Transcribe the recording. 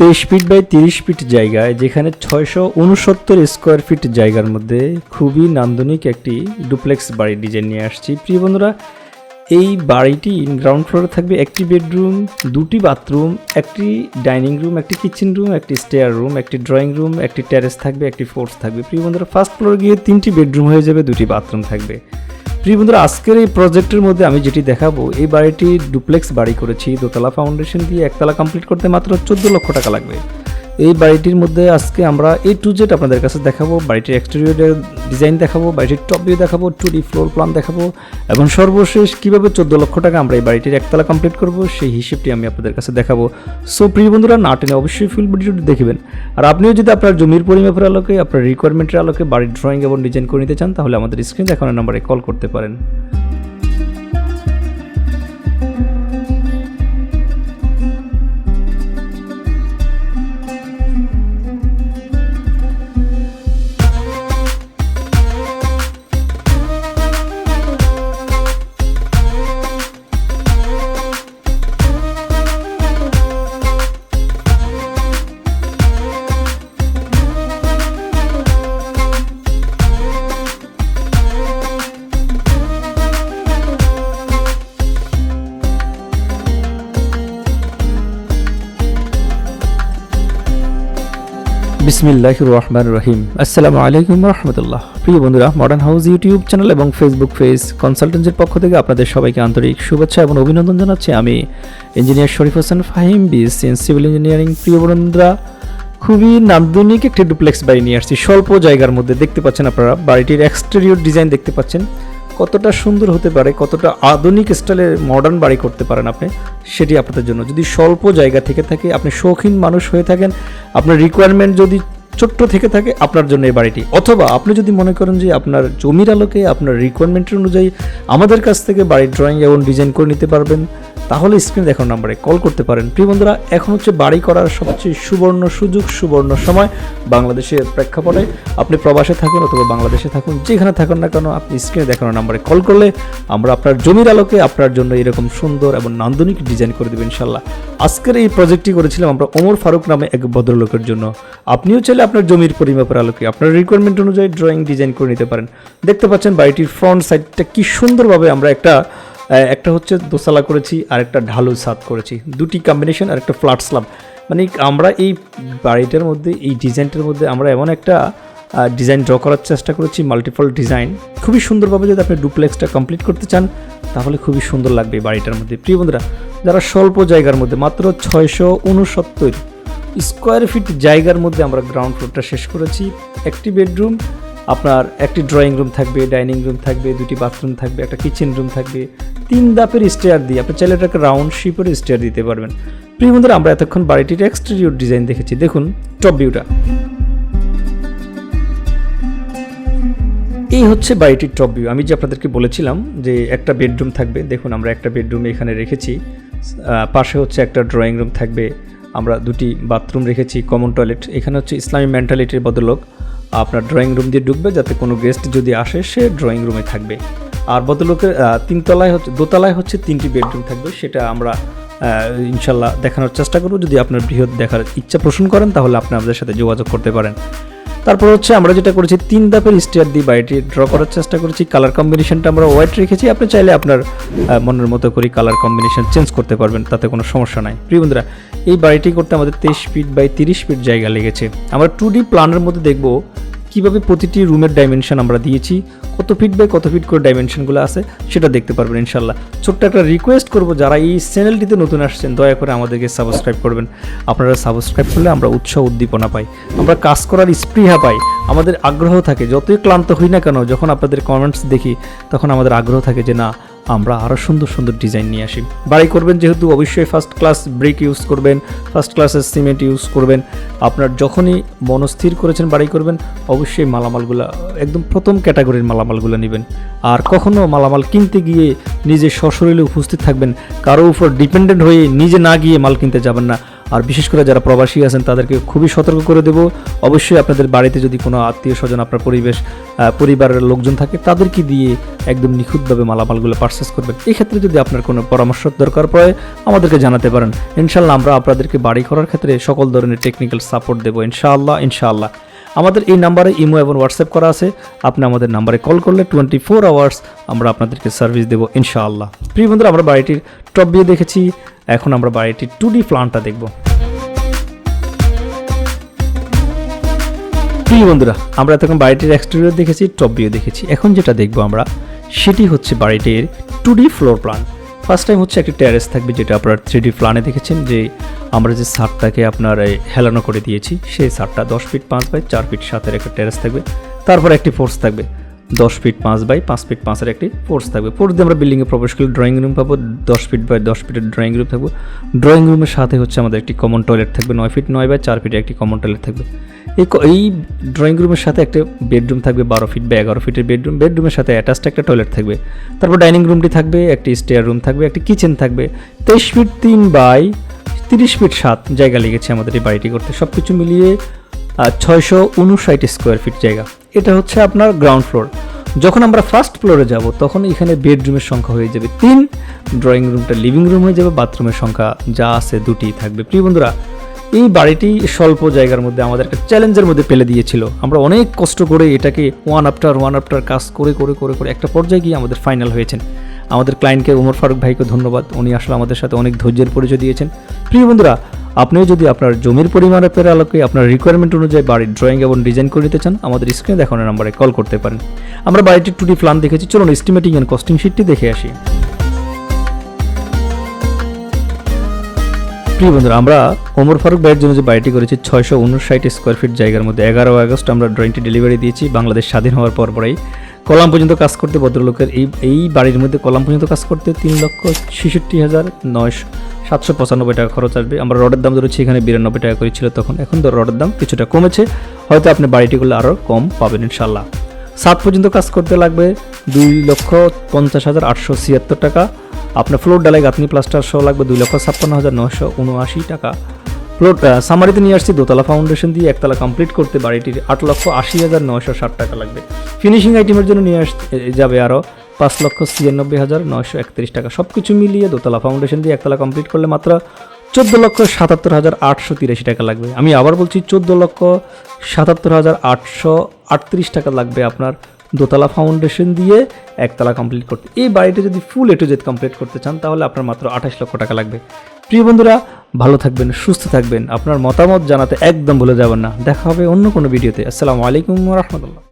তেইশ feet by তিরিশ fit জায়গায়, যেখানে ছয়শো উনসত্তর স্কোয়ার ফিট জায়গার মধ্যে খুবই নান্দনিক একটি ডুপ্লেক্স বাড়ির ডিজাইন নিয়ে আসছি। প্রিয় বন্ধুরা, এই বাড়িটি গ্রাউন্ড ফ্লোরে থাকবে একটি বেডরুম, দুটি বাথরুম, একটি ডাইনিং রুম, একটি কিচেন রুম, একটি স্টেয়ার রুম, একটি ড্রয়িং রুম, একটি টেরেস থাকবে, একটি ফোর্স থাকবে। প্রিয় বন্ধুরা, ফার্স্ট ফ্লোরে গিয়ে তিনটি বেডরুম হয়ে যাবে, দুটি বাথরুম থাকবে। প্রিয় বন্ধুরা, আজকের এই প্রজেক্টের মধ্যে আমি যেটি দেখাবো, এই বাড়িটি ডুপ্লেক্স বাড়ি করেছি। দোতলা ফাউন্ডেশন দিয়ে একতলা কমপ্লিট করতে মাত্র চোদ্দ লক্ষ টাকা লাগবে। এই বাড়িটির মধ্যে আজকে আমরা এ টু জেড আপনাদের কাছে দেখাবো, বাড়িটির এক্সটেরিয়রের ডিজাইন দেখাবো, বাড়িটির টপ ভিউ দেখাবো টু ডি ফ্লোর প্ল্যান দেখাবো এবং সর্বশেষ কীভাবে চোদ্দ লক্ষ টাকা আমরা এই বাড়িটির একতলা কমপ্লিট করব সেই হিসেবটি আমি আপনাদের কাছে দেখাবো। সো প্রিয় বন্ধুরা, না টেনে অবশ্যই ফুল ভিডিওটি দেখবেন। আর আপনিও যদি আপনার জমির পরিমাপের আলোকে, আপনার রিকোয়ারমেন্টের আলোকে বাড়ির ড্রয়িং এবং ডিজাইন করে নিতে চান, তাহলে আমাদের স্ক্রিন দেখানোর নাম্বারে কল করতে পারেন। বিসমিল্লাহ রহমান রহিম। আসসালামু আলাইকুম রহমতুল্লাহ। প্রিয় বন্ধুরা মডার্ন হাউস ইউটিউব চ্যানেল এবং ফেসবুক পেজ কনসালটেন্সির পক্ষ থেকে আপনাদের সবাইকে আন্তরিক শুভেচ্ছা এবং অভিনন্দন জানাচ্ছি আমি engineer Sharif Hossain Fahim BSc in civil engineering প্রিয় বন্ধুরা, খুবই নান্দনিক একটি ডুপ্লেক্স বাড়ি নিয়ে আসছি। স্বল্প জায়গার মধ্যে দেখতে পাচ্ছেন আপনারা, বাড়িটির এক্সটেরিয়র ডিজাইন দেখতে পাচ্ছেন। কতটা সুন্দর হতে পারে, কতটা আধুনিক স্টাইলের মডার্ন বাড়ি করতে পারেন আপনি, সেটি আপনাদের জন্য। যদি স্বল্প জায়গা থেকে থাকে, আপনি শৌখিন মানুষ হয়ে থাকেন, আপনার রিকোয়ারমেন্ট যদি ছোট্ট থেকে থাকে, আপনার জন্য এই বাড়িটি। অথবা আপনি যদি মনে করেন যে আপনার জমির আলোকে, আপনার রিকোয়ারমেন্টের অনুযায়ী আমাদের কাছ থেকে বাড়ির ড্রয়িং এবং ডিজাইন করে নিতে পারবেন তাহলে স্ক্রিন দেখার নাম্বারে কল করতে পারেন। প্রিয় বন্ধুরা, এখন হচ্ছে বাড়ি করার সবচেয়ে সুবর্ণ সুযোগ, সুবর্ণ সময়। বাংলাদেশের প্রেক্ষাপটে আপনি প্রবাসে থাকুন অথবা বাংলাদেশে থাকুন, যেখানে থাকুন না কেন, আপনি স্ক্রিনে দেখানোর নাম্বারে কল করলে আমরা আপনার জমির আলোকে আপনার জন্য এরকম সুন্দর এবং নান্দনিক ডিজাইন করে দেবেন ইনশাল্লাহ। আজকের এই প্রজেক্টটি করেছিলাম আমরা ওমর ফারুক নামে এক ভদ্রলোকের জন্য। আপনিও চাইলে আপনার জমির পরিমাপের আলোকে আপনার রিকোয়ারমেন্ট অনুযায়ী ড্রয়িং ডিজাইন করে নিতে পারেন। দেখতে পাচ্ছেন বাড়িটির ফ্রন্ট সাইডটা কি সুন্দরভাবে আমরা একটা একটা হচ্ছে দোসালা করেছি আর একটা ঢালু ছাদ করেছি। দুটি কম্বিনেশন আর একটা ফ্ল্যাট স্ল্যাব মানে আমরা এই বাড়িটার মধ্যে, এই ডিজাইনটার মধ্যে আমরা এমন একটা ডিজাইন ড্র করার চেষ্টা করেছি মাল্টিপল ডিজাইন খুবই সুন্দরভাবে যদি আপনি ডুপ্লেক্সটা কমপ্লিট করতে চান, তাহলে খুবই সুন্দর লাগবে বাড়িটার মধ্যে। প্রিয় বন্ধুরা, যারা স্বল্প জায়গার মধ্যে, মাত্র ছয়শো উনসত্তর স্কোয়ার ফিট জায়গার মধ্যে আমরা গ্রাউন্ড ফ্লোরটা শেষ করেছি। একটি বেডরুম আপনার একটি ড্রয়িং রুম থাকবে ডাইনিং রুম থাকবে, দুটি বাথরুম থাকবে, একটা কিচেন রুম থাকবে তিন দাপের স্টেয়ার দিয়ে, আপনি চাইলে এটাকে রাউন্ড শিপের স্টেয়ার দিতে পারবেন। প্রিয় বন্ধুরা, আমরা এতক্ষণ বাড়িটির এক্সটেরিয়র ডিজাইন দেখেছি। দেখুন টপ ভিউটা এই হচ্ছে বাড়িটির টপ ভিউ আমি যে আপনাদেরকে বলেছিলাম যে একটা বেডরুম থাকবে, দেখুন আমরা একটা বেডরুম এখানে রেখেছি। পাশে হচ্ছে একটা ড্রয়িং রুম থাকবে। আমরা দুটি বাথরুম রেখেছি কমন টয়লেট এখানে হচ্ছে ইসলামী মেন্টালিটির বদলক। আপনার ড্রয়িং রুম দিয়ে ঢুকবে যাতে কোনো গেস্ট যদি আসে, সে ড্রয়িং রুমে থাকবে। আর আহ, তিনতলায় হচ্ছে দোতলায় হচ্ছে তিনটি বেডরুম থাকবে সেটা আমরা ইনশাল্লাহ দেখানোর চেষ্টা করব। যদি আপনার বৃহৎ দেখার ইচ্ছা পোষণ করেন তাহলে আপনি আমাদের সাথে যোগাযোগ করতে পারেন। তারপর হচ্ছে আমরা যেটা করেছি তিন ধাপের স্টেয়ার দিয়ে বাড়িটি ড্র করার চেষ্টা করেছি। কালার কম্বিনেশনটা আমরা হোয়াইট রেখেছি। আপনি চাইলে আপনার মনের মতো করে কালার কম্বিনেশন চেঞ্জ করতে পারবেন তাতে কোনো সমস্যা নাই। প্রিয় বন্ধুরা এই বাড়িটি করতে আমাদের তেইশ ফিট বাই তিরিশ ফিট জায়গা লেগেছে। আমরা টু ডি প্ল্যানের মধ্যে দেখব কীভাবে প্রতিটি রুমের ডাইমেনশন আমরা দিয়েছি। কত ফিট বাই কত ফিট করে ডাইমেনশনগুলো আছে, সেটা দেখতে পারবেন ইনশাল্লাহ। ছোট্ট একটা রিকোয়েস্ট করব, যারা এই চ্যানেলটিতে নতুন আসছেন, দয়া করে আমাদেরকে সাবস্ক্রাইব করবেন। আপনারা সাবস্ক্রাইব করলে আমরা উৎসাহ উদ্দীপনা পাই, আমরা কাজ করার স্পৃহা পাই, আমাদের আগ্রহ থাকে। যতই ক্লান্ত হই না কেন, যখন আপনাদের কমেন্টস দেখি, তখন আমাদের আগ্রহ থাকে যে, না আমরা আরও সুন্দর সুন্দর ডিজাইন নিয়ে আসি। বাড়ি করবেন যেহেতু অবশ্যই ফার্স্ট ক্লাস ব্রিক ইউজ করবেন ফার্স্ট ক্লাসের সিমেন্ট ইউজ করবেন। আপনার যখনই মনস্থির করেছেন বাড়ি করবেন, অবশ্যই মালামালগুলো, একদম প্রথম ক্যাটাগরির মালামালগুলো নেবেন। আর কখনও মালামাল কিনতে গিয়ে নিজে সশরীরে উপস্থিত থাকবেন, কারও উপর ডিপেন্ডেন্ট হয়ে নিজে না গিয়ে মাল কিনতে যাবেন না। আর বিশেষ করে যারা প্রবাসী আছেন, তাদেরকে খুবই সতর্ক করে দেব। অবশ্যই আপনাদের বাড়িতে যদি কোনো আত্মীয় স্বজন আপনার পরিবেশ পরিবারের লোকজন থাকে, তাদেরকে দিয়ে একদম নিখুঁতভাবে মালামালগুলো পারচেস করবেন। এই ক্ষেত্রে যদি আপনার কোনো পরামর্শ দরকার পড়ে, আমাদেরকে জানাতে পারেন। ইনশাল্লাহ আমরা আপনাদেরকে বাড়ি করার ক্ষেত্রে সকল ধরনের টেকনিক্যাল সাপোর্ট দেবো, ইনশাআল্লাহ ইনশাআল্লাহ। আমাদের এই নাম্বারে ইমো এবং হোয়াটসঅ্যাপ করা আছে। আপনি আমাদের নাম্বারে কল করলে টোয়েন্টি ফোর আওয়ার্স আমরা আপনাদেরকে সার্ভিস দেবো ইনশাআল্লাহ। প্রিয় বন্ধুরা, আমরা বাড়িটির টপ ভিউ দেখেছি। এখন আমরা বাড়িটির টু ডি প্ল্যানটা দেখব। প্রিয় বন্ধুরা, আমরা তখন বাড়িটির এক্সটেরিয়র দেখেছি টপ ভিউ দেখেছি। এখন যেটা দেখব আমরা, সেটি হচ্ছে বাড়িটির two D floor plan first time হচ্ছে একটি টেরেস থাকবে যেটা আপনার থ্রি ডি প্ল্যানে দেখেছেন যে আমরা যে সারটাকে আপনার হেলানো করে দিয়েছি, সেই সারটা দশ ফিট পাঁচ বাই চার ফিট সাতের একটা টেরেস থাকবে। তারপর একটি ফোর্স থাকবে। দশ ফিট পাঁচ বাই পাঁচ ফিট পাঁচের একটি ফোর্স থাকবে। ফোর্স দিয়ে আমরা বিল্ডিংয়ে প্রবেশ করলে ড্রয়িং রুম পাবো, দশ ফিট বাই দশ ফিটের ড্রয়িং রুম থাকবে। ড্রয়িং রুমের সাথে হচ্ছে আমাদের একটি কমন টয়লেট থাকবে, নয় ফিট নয় বাই চার ফিটের একটি কমন টয়লেট থাকবে। এই এই ড্রয়িং রুমের সাথে একটা বেডরুম থাকবে, বারো ফিট বা এগারো ফিটের বেডরুম বেডরুমের সাথে অ্যাটাচড একটা টয়লেট থাকবে। তারপর ডাইনিং রুমটি থাকবে, একটি স্টেয়ার রুম থাকবে, একটি কিচেন থাকবে। তেইশ ফিট তিন বাই তিরিশ ফিট সাত জায়গা লেগেছে আমাদের এই বাড়িটি করতে। সব কিছু মিলিয়ে ছয়শো উনষাট স্কোয়ার ফিট জায়গা। এটা হচ্ছে আপনার গ্রাউন্ড ফ্লোর যখন আমরা ফার্স্ট ফ্লোরে যাব, তখন এখানে বেডরুমের সংখ্যা হয়ে যাবে তিন ড্রয়িং রুমটা লিভিং রুম হয়ে যাবে বাথরুমের সংখ্যা যা আছে দুটি থাকবে। প্রিয় বন্ধুরা, এই বাড়িটি স্বল্প জায়গার মধ্যে আমাদের একটা চ্যালেঞ্জের মধ্যে ফেলে দিয়েছিল। আমরা অনেক কষ্ট করে এটাকে ওয়ান আফটার ওয়ান আফটার কাজ করে করে করে করে একটা পর্যায়ে গিয়ে আমাদের ফাইনাল হয়েছেন। আমাদের ক্লায়েন্টকে ওমর ফারুক ভাইকে ধন্যবাদ। উনি আসলে আমাদের সাথে অনেক ধৈর্যের পরিচয় দিয়েছেন। প্রিয় বন্ধুরা আপনিও যদি আপনার জমির পরিমাণের আলোকে আপনার রিকোয়ারমেন্ট অনুযায়ী বাড়ির ড্রয়িং এবং ডিজাইন করে নিতে চান, আমাদের স্ক্রিনে দেখানো নাম্বারে কল করতে পারেন। আমরা বাড়িটির টুডি প্ল্যান দেখেছি, চলুন এস্টিমেটিং অ্যান্ড কস্টিং শিটটি দেখে আসি। প্রিয় বন্ধুরা, আমরা ওমর ফারুক ভাইয়ের জন্য যে বাড়িটি করেছি, ছয়শো উনষাট স্কোয়ার ফিট জায়গার মধ্যে এগারো আগস্ট আমরা ড্রয়িংটি ডেলিভারি দিয়েছি, বাংলাদেশ স্বাধীন হওয়ার পর পরেই। কলাম পর্যন্ত কাজ করতে ভদ্রলোকের এই এই বাড়ির মধ্যে কলাম পর্যন্ত কাজ করতে তিন লক্ষ ছেষট্টি হাজার নয়শো সাতশো পঁচানব্বই টাকা খরচ আসবে। আমরা রডের দাম ধরেছি, এখানে বিরানব্বই টাকা করেছিল তখন এখন তো রডের দাম কিছুটা কমেছে। হয়তো আপনি বাড়িটি করলে আরও কম পাবেন ইনশাল্লাহ সাত পর্যন্ত কাজ করতে লাগবে দুই লক্ষ পঞ্চাশ হাজার আটশো ছিয়াত্তর টাকা। আপনার ফ্লোর ডালাই গাঁথনি প্লাস্টার সহ লাগবে দুই লক্ষ ছাপ্পান্ন হাজার নশো উনআশি টাকা। ফ্লোর সামারিতে নিয়ে আসছি, দোতলা ফাউন্ডেশন দিয়ে একতলা কমপ্লিট করতে বাড়িটির আট লক্ষ আশি হাজার নয়শো ষাট টাকা লাগবে। ফিনিশিং আইটেমের জন্য নিয়ে আস যাবে আরও পাঁচ লক্ষ ছিয়ানব্বই হাজার নয়শো একত্রিশ টাকা। সব কিছু মিলিয়ে দোতলা ফাউন্ডেশন দিয়ে একতলা কমপ্লিট করলে মাত্র চোদ্দ লক্ষ সাতাত্তর হাজার আটশো তিরাশি টাকা লাগবে। আমি আবার বলছি চোদ্দ লক্ষ সাতাত্তর হাজার আটশো আটত্রিশ টাকা লাগবে আপনার দোতলা ফাউন্ডেশন দিয়ে একতলা কমপ্লিট করতে। এই বাড়িটা যদি ফুল এটু জেদ কমপ্লিট করতে চান, তাহলে আপনার মাত্র আঠাশ লক্ষ টাকা লাগবে। প্রিয় বন্ধুরা, ভালো থাকবেন, সুস্থ থাকবেন। আপনার মতামত জানাতে একদম ভুলে যাবেন না। দেখা হবে অন্য কোনো ভিডিওতে। আসসালামু আলাইকুম রহমতুল্লাহ।